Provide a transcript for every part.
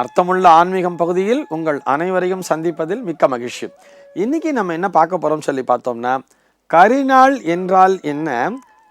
அர்த்தமுள்ள ஆன்மீகம் பகுதியில் உங்கள் அனைவரையும் சந்திப்பதில் மிக்க மகிழ்ச்சி. இன்னைக்கு நம்ம என்ன பார்க்க போகிறோம்னு சொல்லி பார்த்தோம்னா கரிநாள் என்றால் என்ன?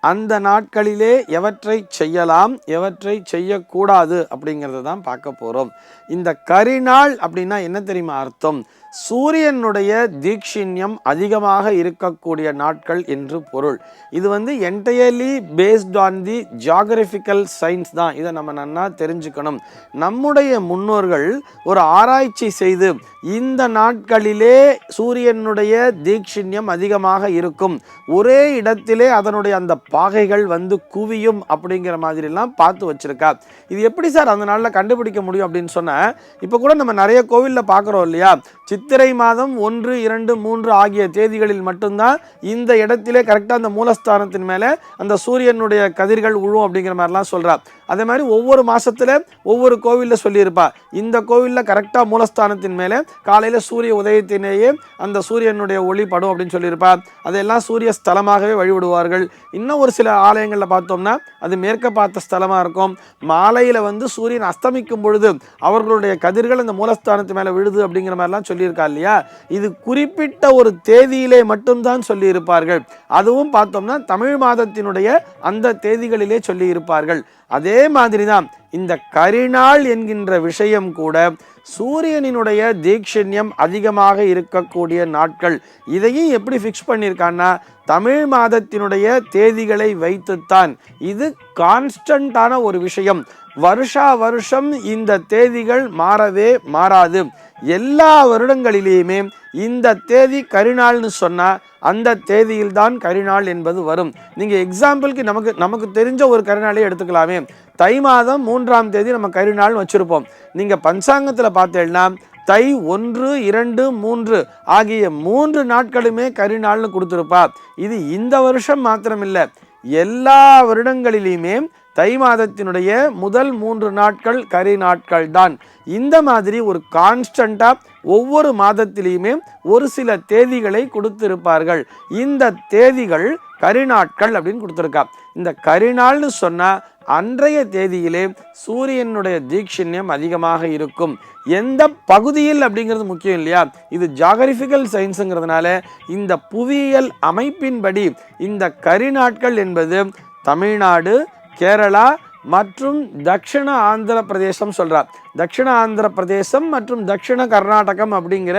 அந்த நாட்களிலே எவற்றை செய்யலாம் எவற்றை செய்யக்கூடாது அப்படிங்கிறத தான் பார்க்க போகிறோம் இந்த கரிநாள் அப்படின்னா என்ன தெரியுமா அர்த்தம்? சூரியனுடைய தீக்ஷிண்யம் அதிகமாக இருக்கக்கூடிய நாட்கள் என்று பொருள். இது வந்து entirely based on the geographical science தான். இதை நம்ம நன்னா தெரிஞ்சுக்கணும். நம்முடைய முன்னோர்கள் ஒரு ஆராய்ச்சி செய்து இந்த நாட்களிலே சூரியனுடைய தீட்சிண்யம் அதிகமாக இருக்கும். ஒரே இடத்திலே அதனுடைய அந்த பாகைகள் வந்து குவியும் அப்படிங்கிற மாதிரிலாம் பார்த்து வச்சிருக்கா. இது எப்படி சார் அந்த நாளில் கண்டுபிடிக்க முடியும் அப்படின்னு சொன்னால் இப்போ கூட நம்ம நிறைய கோவிலில் பார்க்குறோம் இல்லையா? சித் சித்திரை மாதம் ஒன்று இரண்டு மூன்று ஆகிய தேதிகளில் மட்டும்தான் இந்த இடத்திலே கரெக்டாக அந்த மூலஸ்தானத்தின் மேலே அந்த சூரியனுடைய கதிர்கள் உழுவும் அப்படிங்கிற மாதிரிலாம் சொல்றா. அதே மாதிரி ஒவ்வொரு மாதத்தில் ஒவ்வொரு கோவிலில் சொல்லியிருப்பா. இந்த கோவிலில் கரெக்டாக மூலஸ்தானத்தின் மேலே காலையில் சூரிய உதயத்தினேயே அந்த சூரியனுடைய ஒளி படும் அப்படின்னு சொல்லியிருப்பா. அதெல்லாம் சூரிய ஸ்தலமாகவே வழிபடுவார்கள். இன்னும் ஒரு சில ஆலயங்களில் பார்த்தோம்னா அது மேற்க பார்த்த ஸ்தலமாக இருக்கும். மாலையில் வந்து சூரியன் அஸ்தமிக்கும் பொழுது அவர்களுடைய கதிர்கள் அந்த மூலஸ்தானத்து மேலே விழுது அப்படிங்கிற மாதிரிலாம் சொல்லியிருக்கா இல்லையா? இது குறிப்பிட்ட ஒரு தேதியிலே மட்டும்தான் சொல்லியிருப்பார்கள். அதுவும் பார்த்தோம்னா தமிழ் மாதத்தினுடைய அந்த தேதிகளிலே சொல்லியிருப்பார்கள். அதே மாதிரி தான் இந்த கரிநாள் என்கின்ற விஷயம் கூட சூரியனினுடைய தீக்ஷண்யம் அதிகமாக இருக்கக்கூடிய நாட்கள். இதையும் எப்படி ஃபிக்ஸ் பண்ணியிருக்கான்னா தமிழ் மாதத்தினுடைய தேதிகளை வைத்துத்தான். இது கான்ஸ்டண்டான ஒரு விஷயம். வருஷா வருஷம் இந்த தேதிகள் மாறவே மாறாது. எல்லா வருடங்களிலேயுமே இந்த தேதி கரிநாள்னு சொன்னால் அந்த தேதியில் தான் கரிநாள் என்பது வரும். நீங்கள் எக்ஸாம்பிளுக்கு நமக்கு நமக்கு தெரிஞ்ச ஒரு கரிநாளே எடுத்துக்கலாமே. தை மாதம் மூன்றாம் தேதி நம்ம கரிநாள் வச்சுருப்போம். நீங்கள் பஞ்சாங்கத்தில் பார்த்தேன்னா தை ஒன்று இரண்டு மூன்று ஆகிய மூன்று நாட்களுமே கரிநாள்னு கொடுத்துருப்பா. இது இந்த வருஷம் மாத்திரமில்லை. எல்லா வருடங்களிலையுமே தை மாதத்தினுடைய முதல் மூன்று நாட்கள் கரி நாட்கள் தான். இந்த மாதிரி ஒரு கான்ஸ்டண்ட்டாக ஒவ்வொரு மாதத்திலையுமே ஒரு சில தேதிகளை கொடுத்திருப்பார்கள். இந்த தேதிகள் கரிநாட்கள் அப்படின்னு கொடுத்துருக்கா. இந்த கரிநாள்னு சொன்னால் அன்றைய தேதியிலே சூரியனுடைய தீட்சிண்யம் அதிகமாக இருக்கும். எந்த பகுதியில் அப்படிங்கிறது முக்கியம் இல்லையா? இது ஜாகரிஃபிக்கல் சயின்ஸுங்கிறதுனால இந்த புவியியல் அமைப்பின்படி இந்த கரிநாட்கள் என்பது தமிழ்நாடு கேரளா மற்றும் தக்ஷண ஆந்திர பிரதேசம் சொல்கிறார் தக்ஷண ஆந்திர பிரதேசம் மற்றும் தக்ஷண கர்நாடகம் அப்படிங்கிற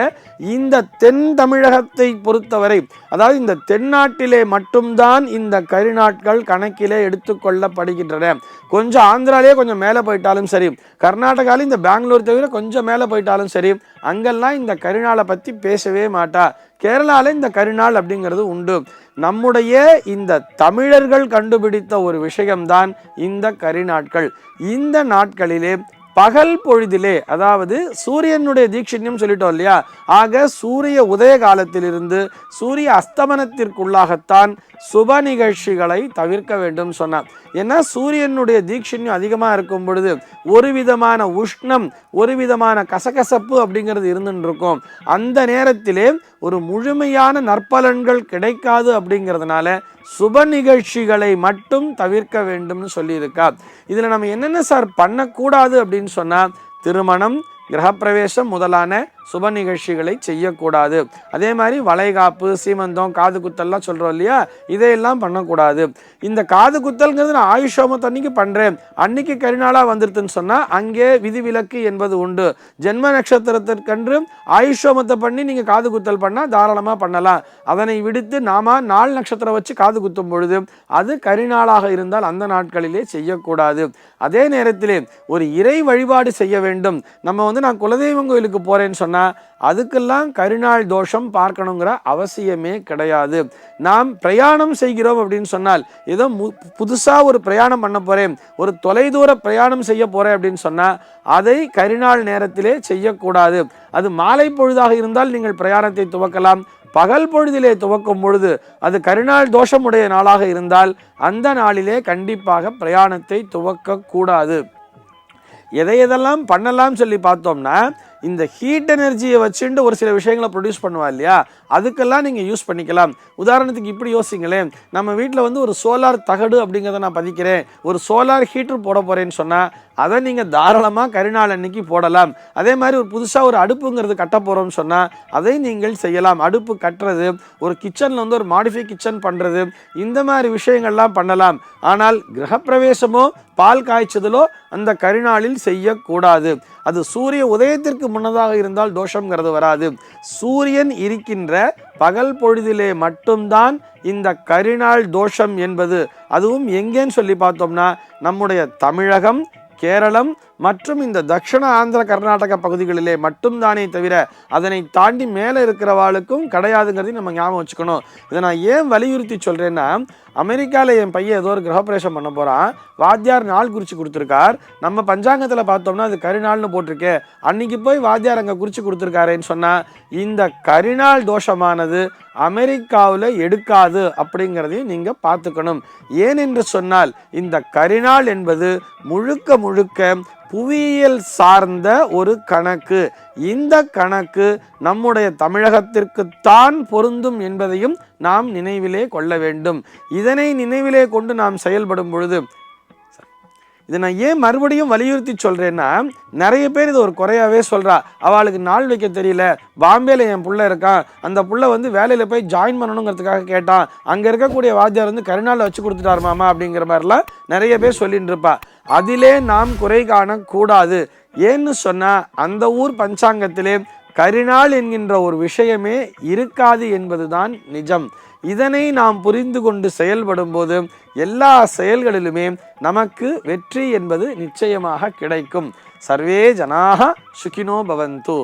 இந்த தென் தமிழகத்தை பொறுத்தவரை அதாவது இந்த தென்னாட்டிலே மட்டும்தான் இந்த கரிநாட்கள் கணக்கிலே எடுத்துக்கொள்ளப்படுகின்றன கொஞ்சம் ஆந்திராலேயே கொஞ்சம் மேலே போயிட்டாலும் சரி கர்நாடகாவில் இந்த பெங்களூர் தவிர கொஞ்சம் மேலே போயிட்டாலும் சரி அங்கெல்லாம் இந்த கரிநாளை பற்றி பேசவே மாட்டா. கேரளாவில் இந்த கரிநாள் அப்படிங்கிறது உண்டு. நம்முடைய இந்த தமிழர்கள் கண்டுபிடித்த ஒரு விஷயம்தான் இந்த கரிநாட்கள். இந்த நாட்களிலே பகல் பொழுதிலே அதாவது சூரியனுடைய தீட்சண்யம் சொல்லிட்டோம் இல்லையா? ஆக சூரிய உதய காலத்திலிருந்து சூரிய அஸ்தமனத்திற்குள்ளாகத்தான் சுப நிகழ்ச்சிகளை தவிர்க்க வேண்டும் சொன்னார். ஏன்னா சூரியனுடைய தீட்சண்யம் அதிகமாக இருக்கும் பொழுது ஒரு விதமான உஷ்ணம் ஒரு விதமான கசகசப்பு அப்படிங்கிறது இருந்துட்டு இருக்கும். அந்த நேரத்திலே ஒரு முழுமையான நற்பலன்கள் கிடைக்காது அப்படிங்கிறதுனால சுப நிகழ்ச்சிகளை மட்டும் தவிர்க்க வேண்டும்னு சொல்லியிருக்கா. இதில் நம்ம என்னென்ன சார் பண்ணக்கூடாது அப்படின்னு சொன்னால் திருமணம் கிரகப்பிரவேசம் முதலான சுப நிகழ்ச்சிகளை செய்யக்கூடாது. அதே மாதிரி வளைகாப்பு சீமந்தம் காது குத்தல்லாம் சொல்கிறோம் இல்லையா? இதையெல்லாம் பண்ணக்கூடாது. இந்த காது குத்தல்ங்கிறது நான் ஆயுஷோமத்து அன்னைக்கு பண்ணுறேன் அன்னைக்கு கரிநாளாக வந்துருதுன்னு சொன்னால் அங்கே விதிவிலக்கு என்பது உண்டு. ஜென்ம நட்சத்திரத்திற்கன்று ஆயுஷோமத்தை பண்ணி நீங்கள் காது குத்தல் பண்ணால் தாராளமாக பண்ணலாம். அதனை விடுத்து நாம நாள் நட்சத்திரம் வச்சு காது குத்தும் பொழுது அது கரிநாளாக இருந்தால் அந்த நாட்களிலே செய்யக்கூடாது. அதே நேரத்திலே ஒரு இறை வழிபாடு செய்ய வேண்டும். நம்ம வந்து நான் குலதெய்வம் கோயிலுக்கு போறேன்னு சொன்னால் அதுக்கெல்லாம் கரிநாள் தோஷம் பார்க்கணுங்கிற அவசியமே கிடையாது. நாம் பிரயாணம் செய்கிறோம் அப்படின்னு சொன்னால் ஏதோ மு புதுசா ஒரு பிரயாணம் பண்ண போறேன். ஒரு தொலைதூர பிரயாணம் செய்ய போறேன் அப்படின்னு சொன்னா அதை கரிநாள் நேரத்திலே செய்யக்கூடாது. அது மாலை பொழுதாக இருந்தால் நீங்கள் பிரயாணத்தை துவக்கலாம். பகல் பொழுதிலே துவக்கும் பொழுது அது கரிநாள் தோஷமுடைய நாளாக இருந்தால் அந்த நாளிலே கண்டிப்பாக பிரயாணத்தை துவக்கக்கூடாது. எதை எதெல்லாம் பண்ணலாம் சொல்லி பார்த்தோம்னா இந்த ஹீட் எனர்ஜியை வச்சுட்டு ஒரு சில விஷயங்களை ப்ரொடியூஸ் பண்ணுவா இல்லையா? அதுக்கெல்லாம் நீங்கள் யூஸ் பண்ணிக்கலாம். உதாரணத்துக்கு இப்படி யோசிங்களேன். நம்ம வீட்டில் வந்து ஒரு சோலார் தகடு அப்படிங்கிறத நான் பதிக்கிறேன். ஒரு சோலார் ஹீட்டர் போட போகிறேன்னு சொன்னால் அதை நீங்கள் தாராளமாக கரிநாள் அன்னைக்கு போடலாம். அதே மாதிரி ஒரு புதுசாக ஒரு அடுப்புங்கிறது கட்ட போகிறோம்னு சொன்னால் அதை நீங்கள் செய்யலாம். அடுப்பு கட்டுறது ஒரு கிச்சனில் வந்து ஒரு மாடிஃபை கிச்சன் பண்ணுறது இந்த மாதிரி விஷயங்கள்லாம் பண்ணலாம். ஆனால் கிரகப்பிரவேசமோ பால் காய்ச்சதலோ அந்த கரிநாளில் செய்யக்கூடாது. அது சூரிய உதயத்திற்கு முன்னதாக இருந்தால் தோஷங்கிறது வராது. சூரியன் இருக்கின்ற பகல் பொழுதிலே மட்டும்தான் இந்த கரிநாள் தோஷம் என்பது. அதுவும் எங்கேன்னு சொல்லி பார்த்தோம்னா நம்முடைய தமிழகம் கேரளம் மற்றும் இந்த தக்ஷண ஆந்திர கர்நாடக பகுதிகளிலே மட்டும்தானே தவிர அதனை தாண்டி மேலே இருக்கிறவாளுக்கும் கிடையாதுங்கிறதையும் நம்ம ஞாபகம் வச்சுக்கணும். இதை நான் ஏன் வலியுறுத்தி சொல்கிறேன்னா அமெரிக்காவில் என் பையன் ஏதோ ஒரு கிரகப்பிரவேசம் பண்ண போகிறான் வாத்தியார் நாள் குறித்து கொடுத்துருக்கார். நம்ம பஞ்சாங்கத்தில் பார்த்தோம்னா அது கரிநாள்னு போட்டிருக்கு. அன்னைக்கு போய் வாத்தியார் அங்கே குறித்து கொடுத்துருக்காருன்னு சொன்னால் இந்த கரிநாள் தோஷமானது அமெரிக்காவில் எடுக்காது அப்படிங்கிறதையும் நீங்கள் பார்த்துக்கணும். ஏனென்று சொன்னால் இந்த கரிநாள் என்பது முழுக்க முழுக்க புவியியல் சார்ந்த ஒரு கணக்கு. இந்த கணக்கு நம்முடைய தமிழகத்திற்குத்தான் பொருந்தும் என்பதையும் நாம் நினைவிலே கொள்ள வேண்டும். இதனை நினைவிலே கொண்டு நாம் செயல்படும் பொழுது இதை நான் ஏன் மறுபடியும் வலியுறுத்தி சொல்கிறேன்னா நிறைய பேர் இது ஒரு குறையாகவே சொல்கிறா அவளுக்கு நாள் வைக்க தெரியல. பாம்பேல என் பிள்ளை இருக்கான் அந்த புள்ள வந்து வேலையில் போய் ஜாயின் பண்ணணுங்கிறதுக்காக கேட்டான் அங்கே இருக்கக்கூடிய வாத்தியார் வந்து கருணாவில் வச்சு கொடுத்துட்டார் மாமா அப்படிங்கிற மாதிரிலாம் நிறைய பேர் சொல்லிட்டு இருப்பா. அதிலே நாம் குறை காணக்கூடாது. ஏன்னு சொன்னால் அந்த ஊர் பஞ்சாங்கத்திலே கரிநாள் என்கின்ற ஒரு விஷயமே இருக்காது என்பதுதான் நிஜம். இதனை நாம் புரிந்து கொண்டு செயல்படும் போது எல்லா செயல்களிலுமே நமக்கு வெற்றி என்பது நிச்சயமாக கிடைக்கும். சர்வே ஜனாக சுகினோ பவந்து.